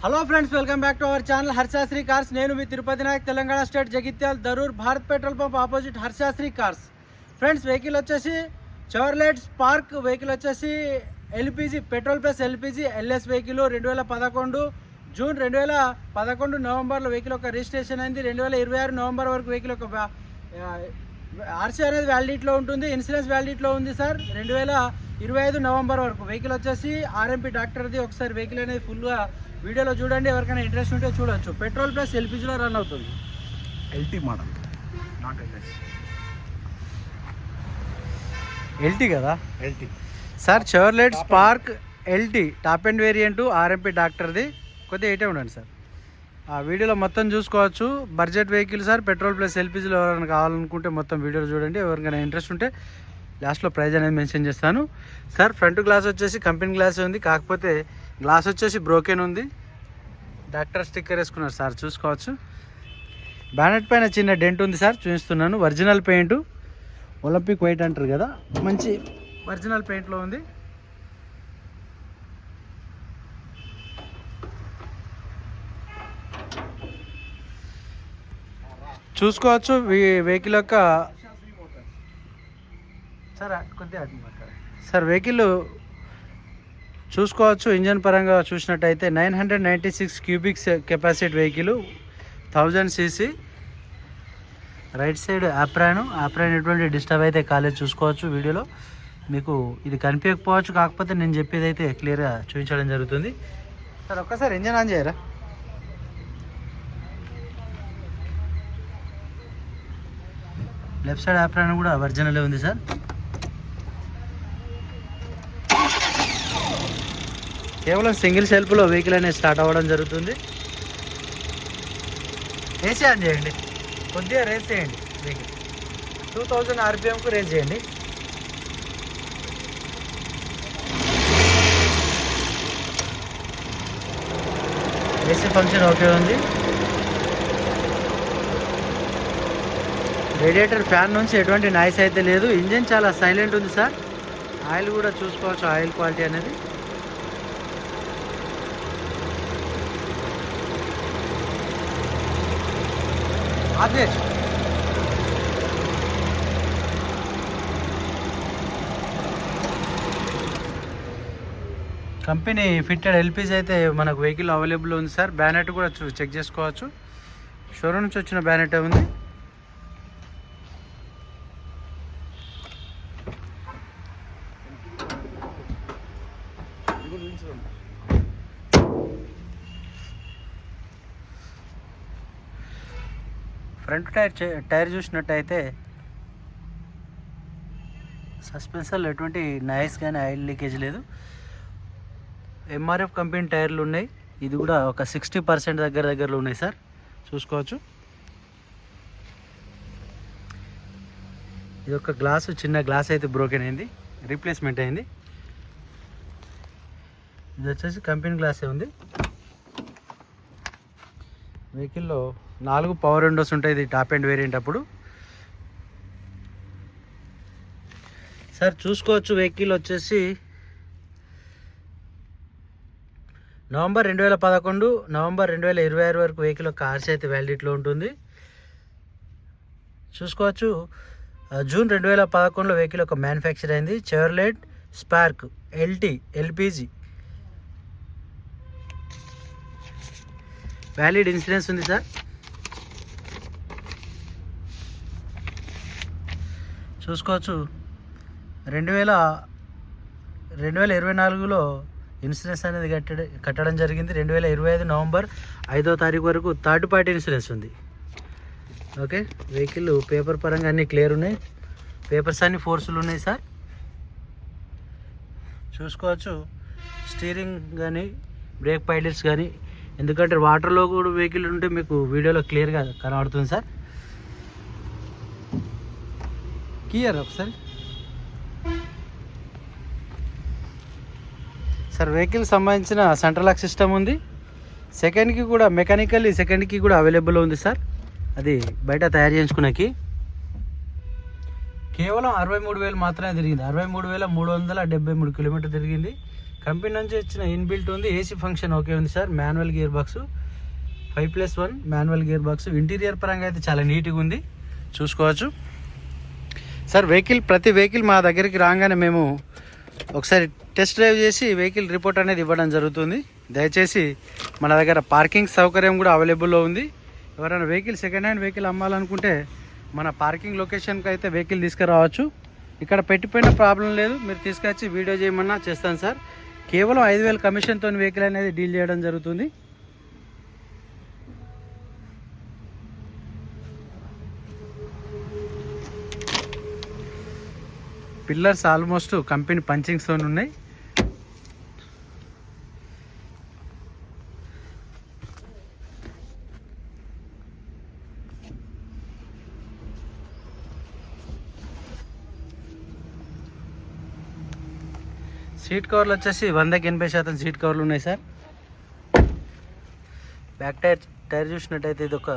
Hello friends welcome back to our channel Harshasri cars నేను మీ Tirupati Nayak Telangana state Jagtial Darur Bharat petrol pump opposite Harshasri cars friends vehicle వచ్చేసి Chevrolet Spark vehicle వచ్చేసి LPG petrol plus LPG LS vehicle రెండు వేల పదకొండు June రెండు వేల పదకొండు నవంబర్లో వెహికల్ ఒక రిజిస్ట్రేషన్ అయింది. రెండు వేల ఇరవై ఆరు నవంబర్ వరకు వెహికల్ ఒక ఆర్సీ అనేది వ్యాలిడిటీలో ఉంటుంది ఇన్సూరెన్స్ వ్యాలిడిటీలో ఉంది సార్. రెండు వేల ఇరవై ఐదు నవంబర్ వరకు వెహికల్ వచ్చేసి ఆర్ఎంపీ డాక్టర్ది ఒకసారి వెహికల్ అనేది ఫుల్గా వీడియోలో చూడండి ఎవరికైనా ఇంట్రెస్ట్ ఉంటే చూడొచ్చు. పెట్రోల్ ప్లస్ ఎల్పిజిలో రన్ అవుతుంది. LT model not LS LT కదా? LT sir Chevrolet Spark LT top and variant RMP డాక్టర్ది కొద్దిగా ఎయిటే ఉండండి సార్ ఆ వీడియోలో మొత్తం చూసుకోవచ్చు. Budget vehicle sir petrol plus ఎల్పిజిలో ఎవరైనా కావాలనుకుంటే మొత్తం వీడియోలో చూడండి. ఎవరికైనా ఇంట్రెస్ట్ ఉంటే లాస్ట్లో ప్రైజ్ అనేది మెన్షన్ చేస్తాను. సార్ ఫ్రంట్ గ్లాస్ వచ్చేసి కంపెనీ గ్లాస్ ఉంది. కాకపోతే గ్లాస్ వచ్చేసి బ్రోకెన్ ఉంది. డాక్టర్ స్టిక్కర్ వేసుకున్నారు సార్ చూసుకోవచ్చు. బ్యానెట్ పైన చిన్న డెంట్ ఉంది సార్ చూపిస్తున్నాను. Original paint. ఒలింపిక్ వైట్ అంటారు కదా మంచి ఒరిజినల్ పెయింట్లో ఉంది. చూసుకోవచ్చు. వెహికల్ యొక్క సార్. సార్ వెహికల్ చూసుకోవచ్చు. ఇంజన్ పరంగా చూసినట్టయితే nine hundred ninety six cubics capacity vehicle thousand CC. Right side apron. Apron ఎటువంటి డిస్టర్బ్ అయితే కాలేదు. చూసుకోవచ్చు వీడియోలో. మీకు ఇది కనిపించకపోవచ్చు. కాకపోతే నేను చెప్పేది అయితే క్లియర్గా చూపించడం జరుగుతుంది. సార్ ఒక్కసారి ఇంజన్ ఆన్ చేయరా? లెఫ్ట్ సైడ్ ఆప్రాన్ కూడా ఒరిజినలే ఉంది సార్. కేవలం సింగిల్ సెల్ఫ్లో వెహికల్ అనేది స్టార్ట్ అవ్వడం జరుగుతుంది. ఏసీ ఆన్ చేయండి. కొద్దిగా రేస్ చేయండి వెహికల్. టూ థౌజండ్ ఆర్పిఎంకు రేస్ చేయండి. ఏసీ ఫంక్షన్ ఓకే ఉంది. రేడియేటర్ ఫ్యాన్ నుంచి ఎటువంటి నాయిస్ అయితే లేదు. ఇంజిన్ చాలా సైలెంట్ ఉంది సార్ ఆయిల్ కూడా చూసుకోవచ్చు ఆయిల్ క్వాలిటీ అనేది. కంపెనీ ఫిట్టెడ్ ఎల్పిజి అయితే మనకు వెహికల్ అవైలబుల్ ఉంది సార్ బ్యానెట్ కూడా చూ- చెక్ చేసుకోవచ్చు. షోరూమ్ నుంచి వచ్చిన బ్యానెట్ ఉంది? ఫ్రంట్ టైర్ చే- టైర్ చూసినట్టయితే సస్పెన్సర్లో ఎటువంటి నాయిస్ కానీ ఆయిల్ లీకేజ్ లేదు. ఎంఆర్ఎఫ్ కంపెనీ టైర్లు ఉన్నాయి. ఇది కూడా ఒక సిక్స్టీ పర్సెంట్ దగ్గర దగ్గరలో ఉన్నాయి సార్ చూసుకోవచ్చు. ఇది ఒక గ్లాసు చిన్న గ్లాస్ అయితే బ్రోకెన్ అయింది. రీప్లేస్మెంట్ అయింది. ఇది వచ్చేసి కంపెనీ గ్లాసే ఉంది. వెహికల్లో నాలుగు పవర్ విండోస్ ఉంటాయి. ఇది టాప్ అండ్ వేరియంట్ అప్పుడు. సార్ చూసుకోవచ్చు. వెహికల్ వచ్చేసి నవంబర్ రెండు వేల పదకొండు నవంబర్ రెండు వేల ఇరవై ఆరు వరకు వెహికల్ కార్స్ అయితే వ్యాలిడిటీలో ఉంటుంది. చూసుకోవచ్చు. జూన్ రెండు వేల పదకొండులో వెహికల్ ఒక మ్యానుఫ్యాక్చర్ అయింది. Chevrolet Spark LT LPG valid insurance ఉంది సార్. చూసుకోవచ్చు. రెండు వేల రెండు వేల ఇరవై నాలుగులో ఇన్సూరెన్స్ అనేది కట్టడం కట్టడం జరిగింది. రెండు వేల ఇరవై ఐదు నవంబర్ ఐదో తారీఖు వరకు థర్డ్ పార్టీ ఇన్సూరెన్స్ ఉంది. ఓకే? వెహికల్ పేపర్ పరంగా అన్నీ క్లియర్ ఉన్నాయి. పేపర్స్ అన్ని ఫోర్సులు ఉన్నాయి సార్. చూసుకోవచ్చు. స్టీరింగ్ కానీ బ్రేక్ పైలట్స్ కానీ ఎందుకంటే వాటర్లో కూడా వెహికల్ ఉంటే మీకు వీడియోలో క్లియర్గా కనబడుతుంది సార్. క్లియర్ ఒకసారి సార్ వెహికల్ సంబంధించిన సెంట్రల్ లాక్ సిస్టమ్ ఉంది. సెకండ్కి కూడా మెకానికల్ సెకండ్కి కూడా అవైలబుల్ ఉంది సార్ అది బయట తయారు చేయించుకునేకి. కేవలం అరవై మూడు వేలు మాత్రమే తిరిగింది. అరవై మూడు వేల మూడు వందల డెబ్బై మూడు కిలోమీటర్ తిరిగింది. కంపెనీ నుంచి వచ్చిన ఇన్బిల్ట్ ఉంది ఏసీ ఫంక్షన్ ఓకే ఉంది sir. Manual gear box five plus one manual gear box interior పరంగా అయితే చాలా నీట్గా ఉంది. చూసుకోవచ్చు. సార్ వెహికల్ ప్రతి వెహికల్ మా దగ్గరికి రాగానే మేము ఒకసారి టెస్ట్ డ్రైవ్ చేసి వెహికల్ రిపోర్ట్ అనేది ఇవ్వడం జరుగుతుంది. దయచేసి మన దగ్గర పార్కింగ్ సౌకర్యం కూడా అవైలబుల్లో ఉంది. ఎవరైనా వెహికల్ సెకండ్ హ్యాండ్ వెహికల్ అమ్మాలనుకుంటే మన పార్కింగ్ లొకేషన్కి అయితే వెహికల్ తీసుకురావచ్చు. ఇక్కడ పెట్టిపోయిన ప్రాబ్లం లేదు. మీరు తీసుకొచ్చి వీడియో చేయమన్నా చేస్తాను సార్. కేవలం ఐదు వేల కమిషన్తో వెహికల్ అనేది డీల్ చేయడం జరుగుతుంది. పిల్లర్స్ ఆల్మోస్ట్ కంపెనీ పంచింగ్స్తో ఉన్నాయి. సీట్ కవర్లు వచ్చేసి వందకి ఎనభై శాతం సీట్ కవర్లు ఉన్నాయి సార్. బ్యాక్ టైర్ టైర్ చూసినట్టయితే ఇది ఒక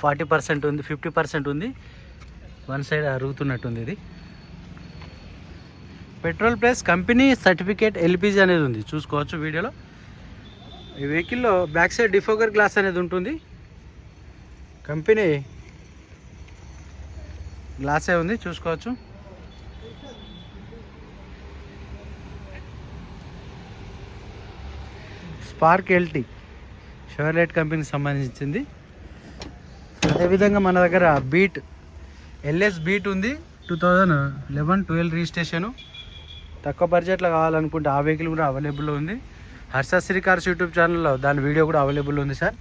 ఫార్టీ పర్సెంట్ ఉంది ఫిఫ్టీ పర్సెంట్ ఉంది. వన్ సైడ్ అరుగుతున్నట్టుంది ఇది. Petrol plus company certificate LPG అనేది ఉంది. చూసుకోవచ్చు వీడియోలో. ఈ వెహికల్లో బ్యాక్ సైడ్ డిఫోగర్ గ్లాస్ అనేది ఉంటుంది. కంపెనీ గ్లాసే ఉంది. చూసుకోవచ్చు. స్పార్క్ ఎల్టీ షోర్లైట్ కంపెనీకి సంబంధించింది. అదేవిధంగా మన దగ్గర బీట్ ఎల్ఎస్ బీట్ ఉంది two thousand eleven twelve registration. తక్కువ బడ్జెట్లో కావాలనుకుంటే ఆ వెహికల్ కూడా అవైలబుల్లో ఉంది. హర్షశ్రీ కార్స్ యూట్యూబ్ ఛానల్లో దాని వీడియో కూడా అవైలబుల్ ఉంది సార్.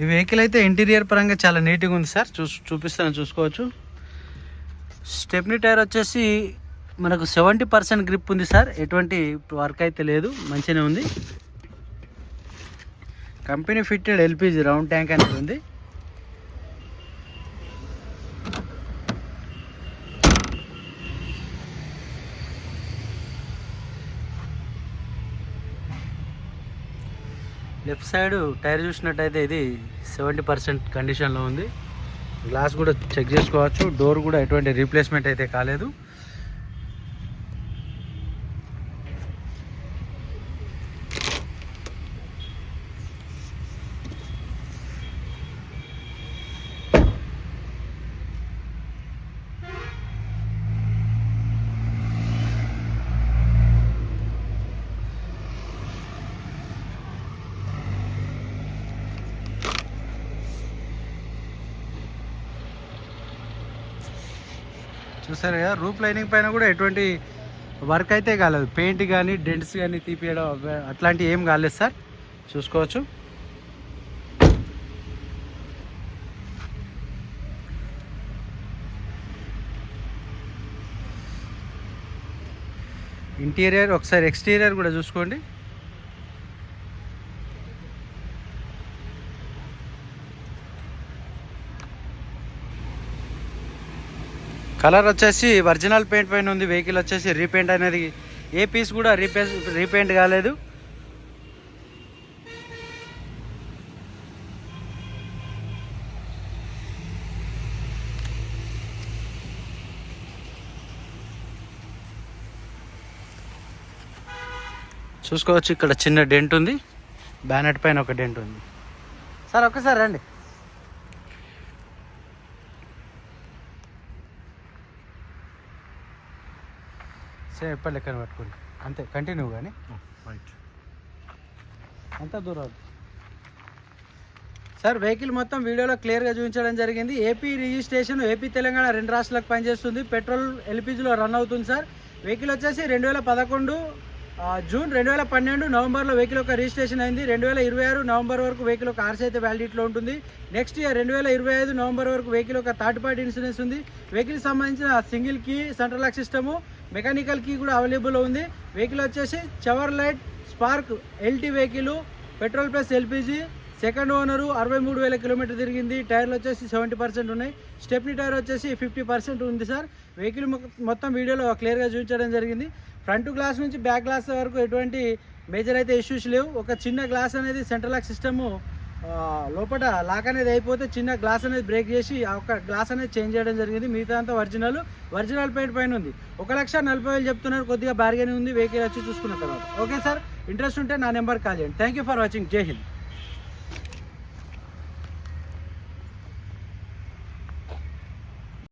ఈ వెహికల్ అయితే ఇంటీరియర్ పరంగా చాలా నీట్గా ఉంది సార్. చూ చూపిస్తాను చూసుకోవచ్చు. స్టెప్నీ టైర్ వచ్చేసి మనకు సెవెంటీ పర్సెంట్ గ్రిప్ ఉంది సార్. ఎటువంటి వర్క్ అయితే లేదు. మంచిగానే ఉంది. Company fitted LPG round tank అనేది ఉంది. లెఫ్ట్ సైడ్ టైర్ చూసినట్టయితే ఇది సెవెంటీ పర్సెంట్ కండిషన్లో ఉంది. గ్లాస్ కూడా చెక్ చేసుకోవచ్చు. డోర్ కూడా ఎటువంటి రీప్లేస్మెంట్ అయితే కాలేదు. చూసారు కదా? రూప్ లైనింగ్ పైన కూడా ఎటువంటి వర్క్ అయితే కాలేదు. పెయింట్ కానీ డెంట్స్ కానీ తీపియడం అట్లాంటివి ఏం కాలేదు సార్. చూసుకోవచ్చు. ఇంటీరియర్ ఒకసారి ఎక్స్టీరియర్ కూడా చూసుకోండి. కలర్ వచ్చేసి ఒరిజినల్ పెయింట్ పైన ఉంది వెహికల్ వచ్చేసి రీపెయింట్ అనేది. ఏ పీస్ కూడా రీపే రీపెయింట్ కాలేదు. చూసుకోవచ్చు ఇక్కడ చిన్న డెంట్ ఉంది. బ్యానెట్ పైన ఒక డెంట్ ఉంది. సార్ ఒక్కసారి రండి. సేమ్ ఎప్పటి లెక్కన పట్టుకోండి. అంతే కంటిన్యూ కానీ. రైట్ అంత దూరం సార్ వెహికల్ మొత్తం వీడియోలో క్లియర్గా చూపించడం జరిగింది. ఏపీ రిజిస్ట్రేషన్ ఏపీ తెలంగాణ రెండు రాష్ట్రాలకు పనిచేస్తుంది. పెట్రోల్ ఎల్పిజిలో రన్ అవుతుంది సార్. వెహికల్ వచ్చేసి రెండు వేల పదకొండు జూన్ రెండు వేల పన్నెండు నవంబర్లో వెహికల్ యొక్క రిజిస్ట్రేషన్ అయింది. రెండు వేల ఇరవై ఆరు నవంబర్ వరకు వెహికల్ యొక్క ఆర్సీ అయితే వ్యాలిడిటీలో ఉంటుంది. నెక్స్ట్ ఇయర్ రెండు వేల ఇరవై ఐదు నవంబర్ వరకు వెహికల్ యొక్క థర్డ్ పార్టీ ఇన్సూరెన్స్ ఉంది. వెహికల్ సంబంధించిన single key central lock system mechanical key కూడా అవైలబుల్ ఉంది. వెహికల్ వచ్చేసి Chevrolet Spark LT vehicle petrol plus LPG second owner అరవై మూడు వేల కిలోమీటర్ తిరిగింది. టైర్లు వచ్చేసి సెవెంటీ పర్సెంట్ ఉన్నాయి. స్టెప్నీ టైర్ వచ్చేసి ఫిఫ్టీ పర్సెంట్ ఉంది సార్. వెహికల్ మొత్తం వీడియోలో క్లియర్గా చూపించడం జరిగింది. ఫ్రంట్ గ్లాస్ నుంచి బ్యాక్ గ్లాస్ వరకు ఎటువంటి మేజర్ అయితే ఇష్యూస్ లేవు. ఒక చిన్న గ్లాస్ అనేది సెంట్రల్ లాక్ సిస్టము లోపల లాక్ అనేది అయిపోతే చిన్న గ్లాస్ అనేది బ్రేక్ చేసి ఒక గ్లాస్ అనేది చేంజ్ చేయడం జరిగింది. మిగతా అంతా ఒరిజినల్. ఒరిజినల్ పెయింట్ పైన ఉంది. ఒక లక్ష నలభై వేలు చెప్తున్నారు. కొద్దిగా బార్గెనింగ్ ఉంది. వెహికల్ వచ్చి చూసుకున్న తర్వాత. Okay sir. ఇంట్రెస్ట్ ఉంటే నా నెంబర్ కాల్ చేయండి. థ్యాంక్ యూ ఫర్ వాచింగ్ జై హింద్